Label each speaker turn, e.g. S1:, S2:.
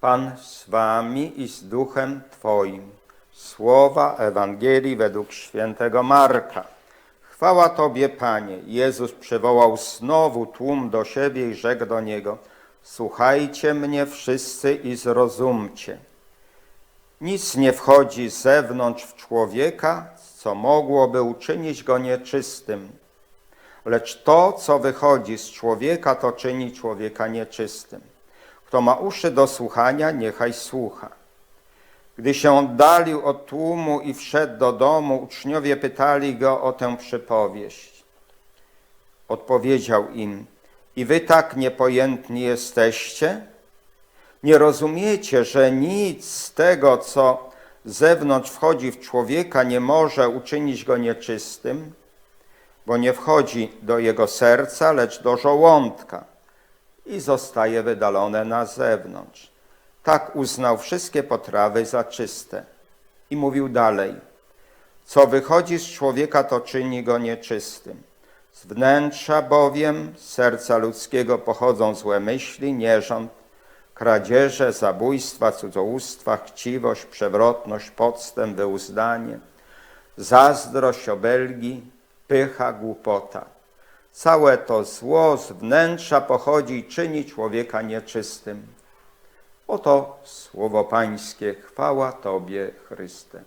S1: Pan z wami i z duchem Twoim. Słowa Ewangelii według świętego Marka. Chwała Tobie, Panie. Jezus przywołał znowu tłum do siebie i rzekł do niego: Słuchajcie mnie wszyscy i zrozumcie. Nic nie wchodzi z zewnątrz w człowieka, co mogłoby uczynić go nieczystym. Lecz to, co wychodzi z człowieka, to czyni człowieka nieczystym. Kto ma uszy do słuchania, niechaj słucha. Gdy się oddalił od tłumu i wszedł do domu, uczniowie pytali go o tę przypowieść. Odpowiedział im, i wy tak niepojętni jesteście? Nie rozumiecie, że nic z tego, co z zewnątrz wchodzi w człowieka, nie może uczynić go nieczystym, bo nie wchodzi do jego serca, lecz do żołądka i zostaje wydalone na zewnątrz. Tak uznał wszystkie potrawy za czyste. I mówił dalej, co wychodzi z człowieka, to czyni go nieczystym. Z wnętrza bowiem serca ludzkiego pochodzą złe myśli, nierząd, kradzieże, zabójstwa, cudzołóstwa, chciwość, przewrotność, podstęp, wyuzdanie, zazdrość, obelgi, pycha, głupota. Całe to zło z wnętrza pochodzi i czyni człowieka nieczystym. Oto słowo Pańskie, chwała Tobie, Chryste.